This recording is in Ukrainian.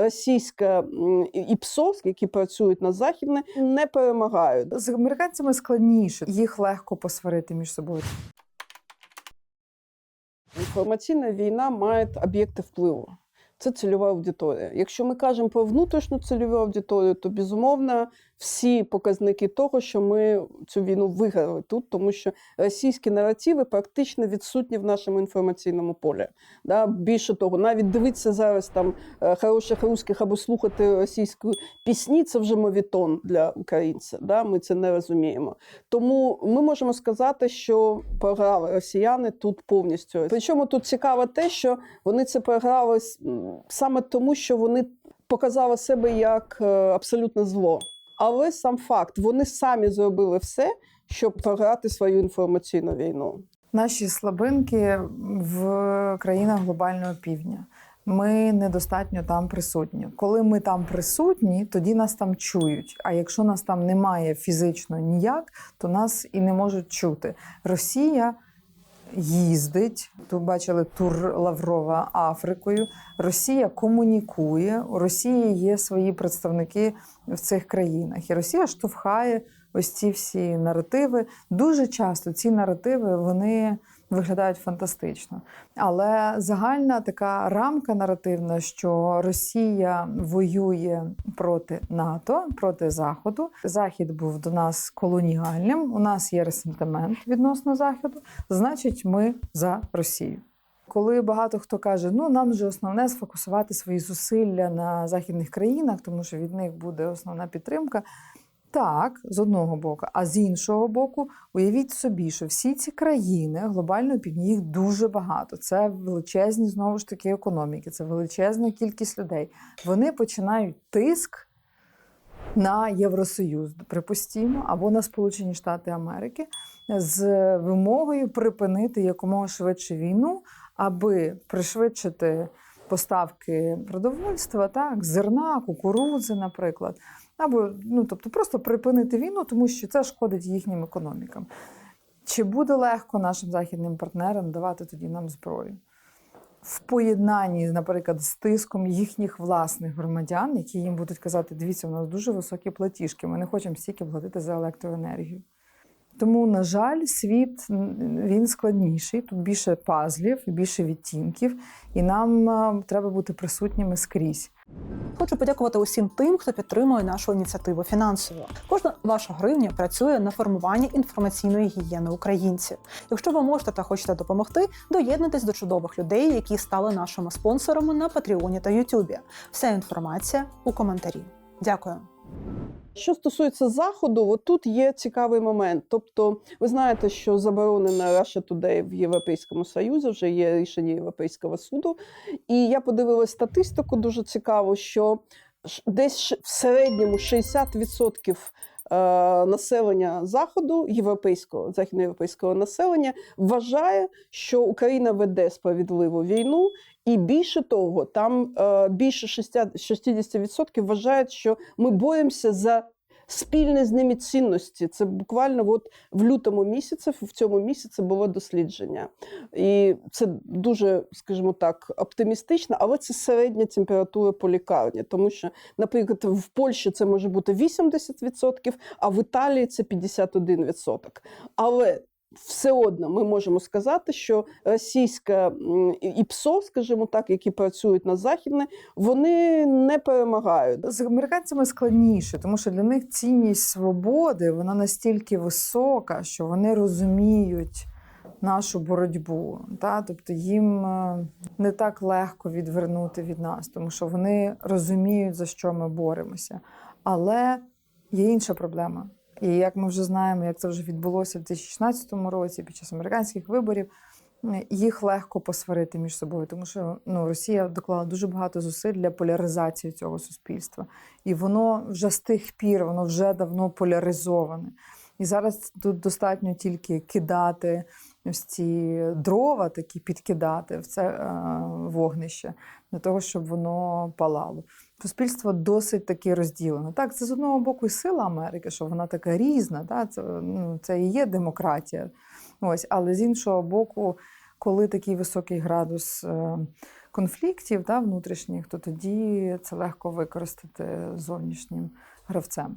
російська і ПСО, які працюють на західне, не перемагають. З американцями складніше, їх легко посварити між собою. Інформаційна війна має об'єкти впливу. Це цільова аудиторія. Якщо ми кажемо про внутрішню цільову аудиторію, то безумовно всі показники того, що ми цю війну виграли тут, тому що російські наративи практично відсутні в нашому інформаційному полі. Да? Більше того, навіть дивитися зараз там е, хороших русських або слухати російську пісні, це вже мовітон для українця. Да? Ми це не розуміємо. Тому ми можемо сказати, що програли росіяни тут повністю. Причому тут цікаво те, що вони це програли саме тому, що вони показали себе як е, абсолютне зло. Але сам факт, вони самі зробили все, щоб програти свою інформаційну війну. Наші слабинки в країнах глобального півдня. Ми недостатньо там присутні. Коли ми там присутні, тоді нас там чують. А якщо нас там немає фізично ніяк, то нас і не можуть чути. Росія їздить. Тут бачили тур Лаврова Африкою. Росія комунікує. У Росії є свої представники в цих країнах. І Росія штовхає ось ці всі наративи. Дуже часто ці наративи вони виглядають фантастично. Але загальна така рамка наративна, що Росія воює проти НАТО, проти Заходу. Захід був до нас колоніальним. У нас є ресентимент відносно Заходу. Значить, ми за Росію. Коли багато хто каже, ну нам же основне сфокусувати свої зусилля на західних країнах, тому що від них буде основна підтримка. Так, з одного боку, а з іншого боку, уявіть собі, що всі ці країни глобальної півдні їх дуже багато. Це величезні знову ж таки економіки, це величезна кількість людей. Вони починають тиск на Євросоюз, припустімо, або на Сполучені Штати Америки з вимогою припинити якомога швидше війну, аби пришвидшити поставки продовольства, так, зерна, кукурудзи, наприклад. Або ну, тобто просто припинити війну, тому що це шкодить їхнім економікам. Чи буде легко нашим західним партнерам давати тоді нам зброю? В поєднанні, наприклад, з тиском їхніх власних громадян, які їм будуть казати, дивіться, у нас дуже високі платіжки, ми не хочемо стільки платити за електроенергію. Тому, на жаль, світ він складніший, тут більше пазлів, більше відтінків, і нам е, треба бути присутніми скрізь. Хочу подякувати усім тим, хто підтримує нашу ініціативу фінансово. Кожна ваша гривня працює на формування інформаційної гігієни українців. Якщо ви можете та хочете допомогти, доєднуйтесь до чудових людей, які стали нашими спонсорами на Патреоні та Ютубі. Вся інформація у коментарі. Дякую. Що стосується заходу, от тут є цікавий момент. Тобто, ви знаєте, що заборонена Russia Today в Європейському Союзі вже є рішення Європейського суду. І я подивилася статистику дуже цікаво, що десь в середньому 60% е, населення заходу, європейського західноєвропейського населення, вважає, що Україна веде справедливу війну, і більше того, там е, більше 60%, 60% вважають, що ми боремося за спільні з ними цінності. Це буквально от в лютому місяці, в цьому місяці було дослідження. І це дуже, скажімо так, оптимістично, але це середня температура по лікарні. Тому що, наприклад, в Польщі це може бути 80%, а в Італії це 51%. Але все одно ми можемо сказати, що російська і ПСО, скажімо так, які працюють на західне, вони не перемагають. З американцями складніше, тому що для них цінність свободи вона настільки висока, що вони розуміють нашу боротьбу. Та? Тобто їм е, не так легко відвернути від нас, тому що вони розуміють, за що ми боремося. Але є інша проблема. І як ми вже знаємо, як це вже відбулося в 2016 році під час американських виборів, їх легко посварити між собою, тому що ну, Росія доклала дуже багато зусиль для поляризації цього суспільства. І воно вже з тих пір, воно вже давно поляризоване. І зараз тут достатньо тільки кидати ось ці дрова, такі підкидати в це е, вогнище, для того, щоб воно палало. Суспільство досить таки розділене. Так, це з одного боку і сила Америки, що вона така різна, да? це, ну, це і є демократія. Ось, але з іншого боку, коли такий високий градус е, конфліктів та, внутрішніх, то тоді це легко використати зовнішнім гравцем.